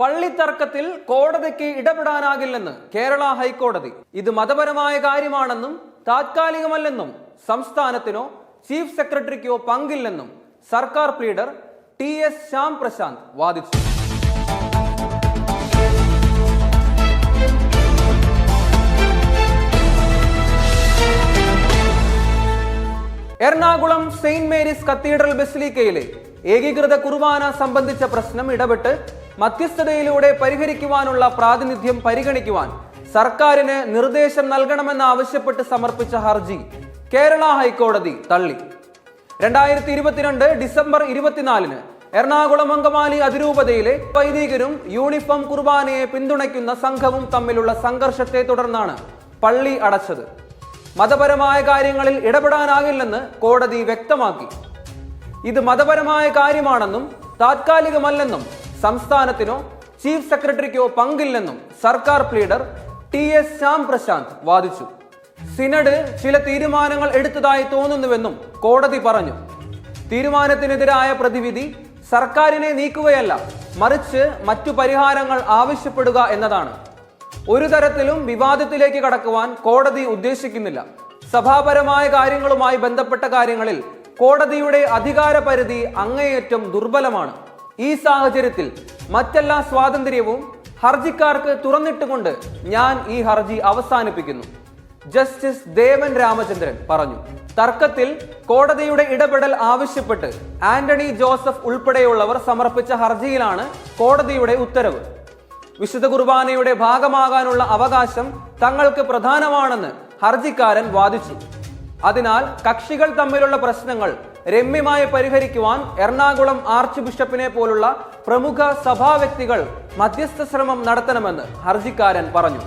പള്ളിത്തർക്കത്തിൽ കോടതിക്ക് ഇടപെടാനാകില്ലെന്ന് കേരള ഹൈക്കോടതി. ഇത് മതപരമായ കാര്യമാണെന്നും താത്കാലികമല്ലെന്നും സംസ്ഥാനത്തിനോ ചീഫ് സെക്രട്ടറിക്കോ പങ്കില്ലെന്നും സർക്കാർ pleader T S Shyam Prashanth വാദിച്ചു. എറണാകുളം സെയിന്റ് മേരീസ് കത്തീഡ്രൽ ബസിലിക്കയിലെ ഏകീകൃത കുർബാന സംബന്ധിച്ച പ്രശ്നം ഇടപെട്ട് മധ്യസ്ഥതയിലൂടെ പരിഹരിക്കുവാനുള്ള പ്രാതിനിധ്യം പരിഗണിക്കുവാൻ സർക്കാരിന് നിർദ്ദേശം നൽകണമെന്നാവശ്യപ്പെട്ട് സമർപ്പിച്ച ഹർജി കേരള ഹൈക്കോടതി തള്ളി. രണ്ടായിരത്തി ഇരുപത്തിരണ്ട് ഡിസംബർ ഇരുപത്തിനാലിന് എറണാകുളം അങ്കമാലി അതിരൂപതയിലെ വൈദികരും യൂണിഫോം കുർബാനയെ പിന്തുണയ്ക്കുന്ന സംഘവും തമ്മിലുള്ള സംഘർഷത്തെ തുടർന്നാണ് പള്ളി അടച്ചത്. മതപരമായ കാര്യങ്ങളിൽ ഇടപെടാനാകില്ലെന്ന് കോടതി വ്യക്തമാക്കി. ഇത് മതപരമായ കാര്യമാണെന്നും താത്കാലികമല്ലെന്നും സംസ്ഥാനത്തിനോ ചീഫ് സെക്രട്ടറിക്കോ പങ്കില്ലെന്നും സർക്കാർ pleader T S Shyam Prashanth വാദിച്ചു. സിനഡ് ചില തീരുമാനങ്ങൾ എടുത്തതായി തോന്നുന്നുവെന്നും കോടതി പറഞ്ഞു. തീരുമാനത്തിനെതിരായ പ്രതിവിധി സർക്കാരിനെ നീക്കുകയല്ല മറിച്ച് മറ്റു പരിഹാരങ്ങൾ ആവശ്യപ്പെടുക എന്നതാണ്. ഒരു തരത്തിലും വിവാദത്തിലേക്ക് കടക്കുവാൻ കോടതി ഉദ്ദേശിക്കുന്നില്ല. സഭാപരമായ കാര്യങ്ങളുമായി ബന്ധപ്പെട്ട കാര്യങ്ങളിൽ കോടതിയുടെ അധികാര പരിധി അങ്ങേയറ്റം ദുർബലമാണ്. ഈ സാഹചര്യത്തിൽ മറ്റെല്ലാ സ്വാതന്ത്ര്യവും ഹർജിക്കാർക്ക് തുറന്നിട്ടുകൊണ്ട് ഞാൻ ഈ ഹർജി അവസാനിപ്പിക്കുന്നു. ജസ്റ്റിസ് ദേവൻ രാമചന്ദ്രൻ പറഞ്ഞു തർക്കത്തിൽ കോടതിയുടെ ഇടപെടൽ ആവശ്യപ്പെട്ട് ആന്റണി ജോസഫ് ഉൾപ്പെടെയുള്ളവർ സമർപ്പിച്ച ഹർജിയിലാണ് കോടതിയുടെ ഉത്തരവ്. വിശുദ്ധ കുർബാനയുടെ ഭാഗമാകാനുള്ള അവകാശം തങ്ങൾക്ക് പ്രധാനമാണെന്ന് ഹർജിക്കാരൻ വാദിച്ചു. അതിനാൽ കക്ഷികൾ തമ്മിലുള്ള പ്രശ്നങ്ങൾ രമ്യമായി പരിഹരിക്കുവാൻ എറണാകുളം ആർച്ച് ബിഷപ്പിനെ പോലുള്ള പ്രമുഖ സഭാ വ്യക്തികൾ മധ്യസ്ഥ ശ്രമം നടത്തണമെന്ന് ഹർജിക്കാരൻ പറഞ്ഞു.